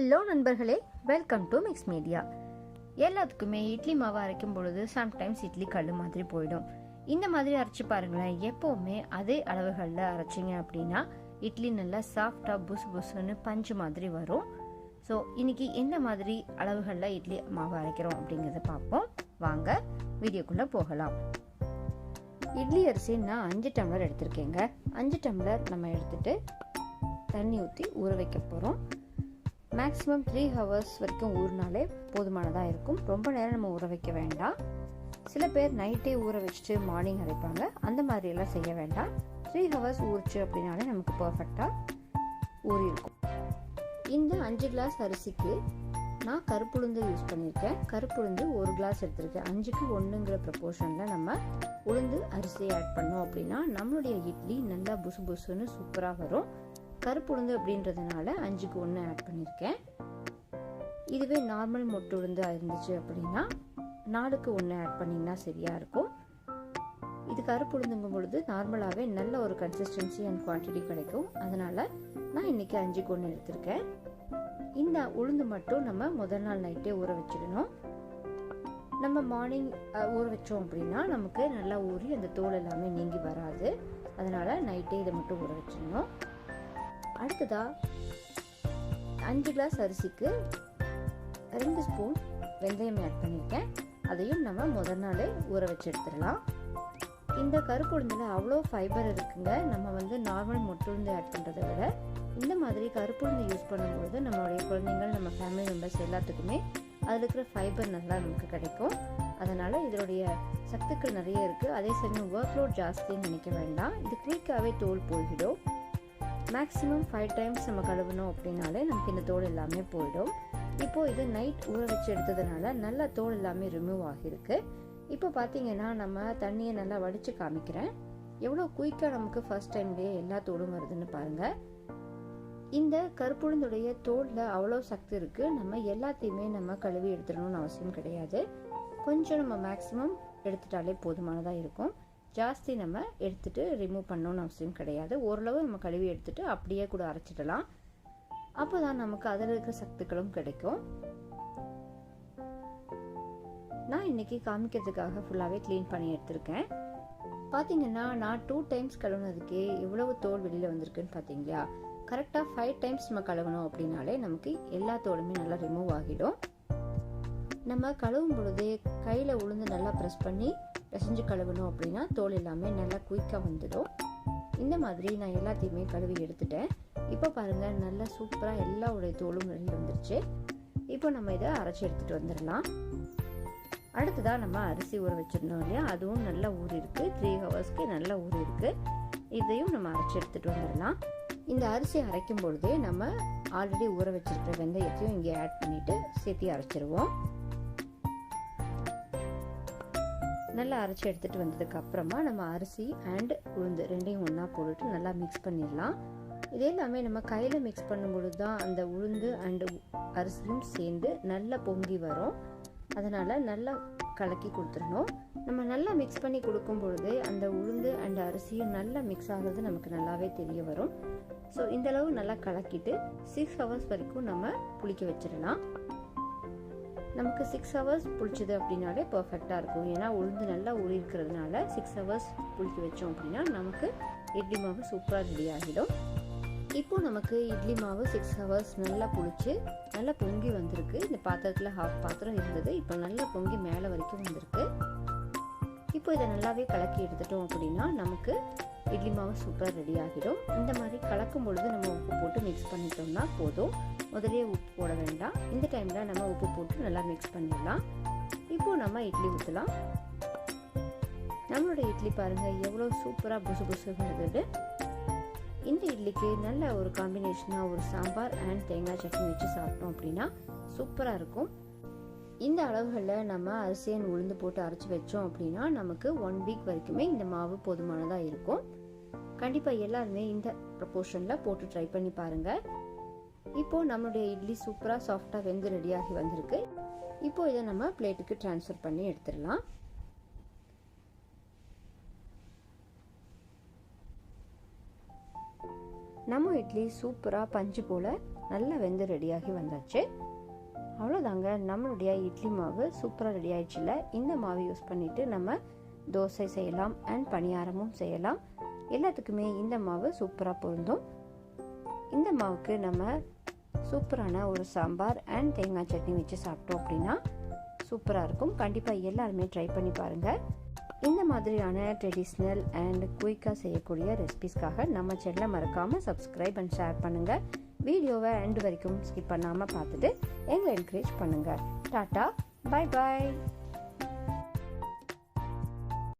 Hello நண்பர்களே welcome to mix media எல்லாத்துக்குமே இட்லி மாவு அரைக்கும் பொழுது சம்டைம்ஸ் இட்லி கல் மாதிரி போயிடும். இந்த மாதிரி அரைச்சி பாருங்களேன் எப்போவுமே அதே அளவுகளில் அரைச்சிங்க அப்படின்னா இட்லி நல்லா சாஃப்டாக புசு புசுன்னு பஞ்சு மாதிரி வரும். ஸோ இன்னைக்கு எந்த மாதிரி அளவுகளில் இட்லி மாவு அரைக்கிறோம் அப்படிங்கிறத பார்ப்போம். வாங்க வீடியோக்குள்ளே போகலாம். இட்லி அரிசி நான் அஞ்சு டம்ளர் எடுத்திருக்கேங்க. அஞ்சு டம்ளர் நம்ம எடுத்துட்டு தண்ணி ஊற்றி ஊற வைக்க போகிறோம் மேக்ஸிமம் த்ரீ ஹவர்ஸ் வரைக்கும் ஊறினாலே போதுமானதாக இருக்கும். ரொம்ப நேரம் நம்ம ஊற வைக்க வேண்டாம். சில பேர் நைட்டே ஊற வச்சுட்டு மார்னிங் அரைப்பாங்க. அந்த மாதிரியெல்லாம் செய்ய வேண்டாம். த்ரீ ஹவர்ஸ் ஊறிச்சு அப்படின்னாலே நமக்கு பர்ஃபெக்டாக ஊறி இருக்கும். இந்த அஞ்சு கிளாஸ் அரிசிக்கு நான் கருப்புளுந்து யூஸ் பண்ணியிருக்கேன். கருப்புளுந்து ஒரு கிளாஸ் எடுத்திருக்கேன். அஞ்சுக்கு ஒன்றுங்கிற ப்ரப்போர்ஷனில் நம்ம உளுந்து அரிசியை ஆட் பண்ணோம் அப்படின்னா நம்மளுடைய இட்லி நல்லா புசு புசுன்னு சூப்பராக வரும். கருப்பு உளுந்து அப்படின்றதுனால அஞ்சுக்கு ஒன்று ஆட் பண்ணியிருக்கேன் இதுவே நார்மல் மொட்டு உளுந்து இருந்துச்சு அப்படின்னா நாலுக்கு ஒன்று ஆட் பண்ணிங்கன்னா சரியாக இருக்கும். இது கருப்பு உளுந்துங்கும் பொழுது நார்மலாகவே நல்ல ஒரு கன்சிஸ்டன்சி அண்ட் குவான்டிட்டி கிடைக்கும். அதனால் நான் இன்றைக்கி அஞ்சுக்கு ஒன்று எடுத்திருக்கேன். இந்த உளுந்து மட்டும் நம்ம முதல் நாள் நைட்டே ஊற வச்சிடணும். நம்ம மார்னிங் ஊற வச்சோம் அப்படின்னா நமக்கு நல்லா ஊறி அந்த தோல் எல்லாமே நீங்கி வராது. அதனால் நைட்டே இதை மட்டும் ஊற வச்சிடணும். அடுத்ததாக அஞ்சு கிளாஸ் அரிசிக்கு ரெண்டு ஸ்பூன் வெந்தயம் ஆட் பண்ணியிருக்கேன் அதையும் நம்ம முதல் நாளே ஊற வச்சு எடுத்துடலாம். இந்த கருப்பு உளுந்தில் அவ்வளோ ஃபைபர் இருக்குங்க. நம்ம வந்து நார்மல் மொட்டுருந்து ஆட் பண்ணுறதை விட இந்த மாதிரி கருப்புளுந்து யூஸ் பண்ணும்போது நம்மளுடைய குழந்தைங்கள் நம்ம ஃபேமிலி மெம்பர்ஸ் எல்லாத்துக்குமே அதில் இருக்கிற ஃபைபர் நல்லா நமக்கு கிடைக்கும். அதனால் இதனுடைய சத்துக்கள் நிறைய இருக்குது அதே சமயம் ஒர்க் லோட் ஜாஸ்தின்னு நினைக்க வேண்டாம். இது குயிக்காகவே தோல் போய்விடும். மேக்ஸிமம் ஃபைவ் டைம்ஸ் நம்ம கழுவணும் அப்படின்னாலே நமக்கு இந்த தோல் எல்லாமே போயிடும். இப்போது இது நைட் ஊற வச்சு எடுத்ததுனால நல்லா தோல் எல்லாமே ரிமூவ் ஆகியிருக்கு. இப்போ பார்த்தீங்கன்னா நம்ம தண்ணியை நல்லா வடித்து காமிக்கிறேன். எவ்வளோ குயிக்காக நமக்கு ஃபர்ஸ்ட் டைம்லேயே எல்லா தோலும் வருதுன்னு பாருங்கள் இந்த கருப்புழுந்துடைய தோலில் அவ்வளோ சக்தி இருக்குது நம்ம எல்லாத்தையுமே நம்ம கழுவி எடுத்துடணும்னு அவசியம் கிடையாது. கொஞ்சம் நம்ம மேக்ஸிமம் எடுத்துட்டாலே போதுமானதாக இருக்கும். ஜாஸ்தி நம்ம எடுத்துகிட்டு ரிமூவ் பண்ணணும்னு அவசியம் கிடையாது. ஓரளவு நம்ம கழுவி எடுத்துகிட்டு அப்படியே கூட அரைச்சிடலாம். அப்போ தான் நமக்கு அதில் இருக்கிற சத்துக்களும் கிடைக்கும். நான் இன்னைக்கு காமிக்கிறதுக்காக ஃபுல்லாகவே க்ளீன் பண்ணி எடுத்திருக்கேன். பார்த்தீங்கன்னா நான் டூ டைம்ஸ் கழுவுனதுக்கே எவ்வளவு தோல் வெளியில் வந்திருக்குன்னு பார்த்தீங்களா கரெக்டாக ஃபைவ் டைம்ஸ் நம்ம கழுவணும் அப்படின்னாலே நமக்கு எல்லா தோலுமே நல்லா ரிமூவ் ஆகிடும். நம்ம கழுவும் பொழுதே கையில் உளுந்து நல்லா ப்ரெஸ் பண்ணி பிசைஞ்சு கழுவணும் அப்படின்னா தோல் எல்லாமே நல்லா குயிக்காக வந்துடும். இந்த மாதிரி நான் எல்லாத்தையுமே கழுவி எடுத்துட்டேன். இப்போ பாருங்கள் நல்லா சூப்பராக எல்லா உடைய தோலும் வெளியில் வந்துருச்சு. இப்போ நம்ம இதை அரைச்சி எடுத்துகிட்டு வந்துடலாம். அடுத்ததாக நம்ம அரிசி ஊற வச்சுருந்தோம் இல்லையா? அதுவும் நல்லா ஊறி இருக்கு. த்ரீ ஹவர்ஸ்க்கு நல்லா ஊறி இருக்கு. இதையும் நம்ம அரைச்சி எடுத்துகிட்டு வந்துடலாம். இந்த அரிசி அரைக்கும் பொழுதே நம்ம ஆல்ரெடி ஊற வச்சிருக்கிற வெந்தயத்தையும் இங்கே ஆட் பண்ணிவிட்டு சேர்த்து அரைச்சிருவோம். நல்லா அரைச்சி எடுத்துகிட்டு வந்ததுக்கு அப்புறமா நம்ம அரிசி அண்ட் உளுந்து ரெண்டையும் ஒன்றா போட்டுட்டு நல்லா மிக்ஸ் பண்ணிடலாம். இதே எல்லாமே நம்ம கையில் மிக்ஸ் பண்ணும்பொழுது தான் அந்த உளுந்து அண்டு அரிசியும் சேர்ந்து நல்லா பொங்கி வரும். அதனால் நல்லா கலக்கி கொடுத்துடணும். நம்ம நல்லா மிக்ஸ் பண்ணி கொடுக்கும் பொழுது அந்த உளுந்து அண்ட் அரிசியும் நல்லா மிக்ஸ் ஆகிறது நமக்கு நல்லாவே தெரிய வரும். ஸோ இந்தளவு நல்லா கலக்கிட்டு சிக்ஸ் ஹவர்ஸ் வரைக்கும் நம்ம புளிக்க வச்சிடலாம். நமக்கு சிக்ஸ் ஹவர்ஸ் பிடிச்சது அப்படின்னாலே பர்ஃபெக்டாக இருக்கும். ஏன்னா உளுந்து நல்லா ஊறி இருக்கிறதுனால சிக்ஸ் ஹவர்ஸ் புளிக்க வச்சோம் அப்படின்னா நமக்கு இட்லி மாவு சூப்பராக ரெடி ஆகிடும். இப்போது நமக்கு இட்லி மாவு சிக்ஸ் ஹவர்ஸ் நல்லா புளிச்சு நல்லா பொங்கி வந்திருக்கு. இந்த பாத்திரத்தில் ஹாஃப் பாத்திரம் இருந்தது. இப்போ நல்லா பொங்கி மேலே வரைக்கும் வந்திருக்கு. இப்போ இதை நல்லாவே கலக்கி எடுத்துட்டோம் அப்படின்னா நமக்கு இட்லி மாவு சூப்பராக ரெடி ஆகிடும். இந்த மாதிரி கலக்கும் பொழுது நம்ம உப்பு போட்டு மிக்ஸ் பண்ணிட்டோம்னா போதும். முதலே உப்பு போட வேண்டாம். இந்த டைமில் நம்ம உப்பு போட்டு நல்லா மிக்ஸ் பண்ணிடலாம். இப்போ நம்ம இட்லி ஊற்றலாம் நம்மளோட இட்லி பாருங்கள் எவ்வளோ சூப்பராக புசு புசு வருது இந்த இட்லிக்கு நல்ல ஒரு காம்பினேஷனாக ஒரு சாம்பார் அண்ட் தேங்காய் சட்னி வச்சு சாப்பிட்டோம் அப்படின்னா சூப்பராக இருக்கும். இந்த அளவுகளில் நம்ம அரிசியன் உளுந்து போட்டு அரைச்சி வச்சோம் அப்படின்னா நமக்கு ஒன் வீக் வரைக்குமே இந்த மாவு போதுமானதாக இருக்கும். கண்டிப்பாக எல்லாருமே இந்த ப்ரப்போர்ஷனில் போட்டு ட்ரை பண்ணி பாருங்கள் இப்போது நம்மளுடைய இட்லி சூப்பராக சாஃப்டாக வெந்து ரெடியாகி வந்திருக்கு. இப்போ இதை நம்ம பிளேட்டுக்கு ட்ரான்ஸ்ஃபர் பண்ணி எடுத்துடலாம். நம்ம இட்லி சூப்பராக பஞ்சு போல் நல்லா வெந்து ரெடியாகி வந்தாச்சு. அவ்வளோதாங்க நம்மளுடைய இட்லி மாவு சூப்பராக ரெடி ஆயிடுச்சுல இந்த மாவு யூஸ் பண்ணிவிட்டு நம்ம தோசை செய்யலாம் அண்ட் பணியாரமும் செய்யலாம். எல்லாத்துக்குமே இந்த மாவு சூப்பராக பொருந்தும். இந்த மாவுக்கு நம்ம சூப்பரான ஒரு சாம்பார் அண்ட் தேங்காய் சட்னி வச்சு சாப்பிட்டோம் அப்படின்னா சூப்பராக இருக்கும். கண்டிப்பாக எல்லாருமே ட்ரை பண்ணி பாருங்கள் இந்த மாதிரியான ட்ரெடிஷ்னல் அண்ட் குயிக்காக செய்யக்கூடிய ரெசிபிஸ்க்காக நம்ம சேனலை மறக்காமல் சப்ஸ்கிரைப் அண்ட் ஷேர் பண்ணுங்கள் வீடியோவை எண்டு வரைக்கும் ஸ்கிப் பண்ணாமல் பார்த்துட்டு எங்களை என்கரேஜ் பண்ணுங்கள் டாட்டா பை பாய்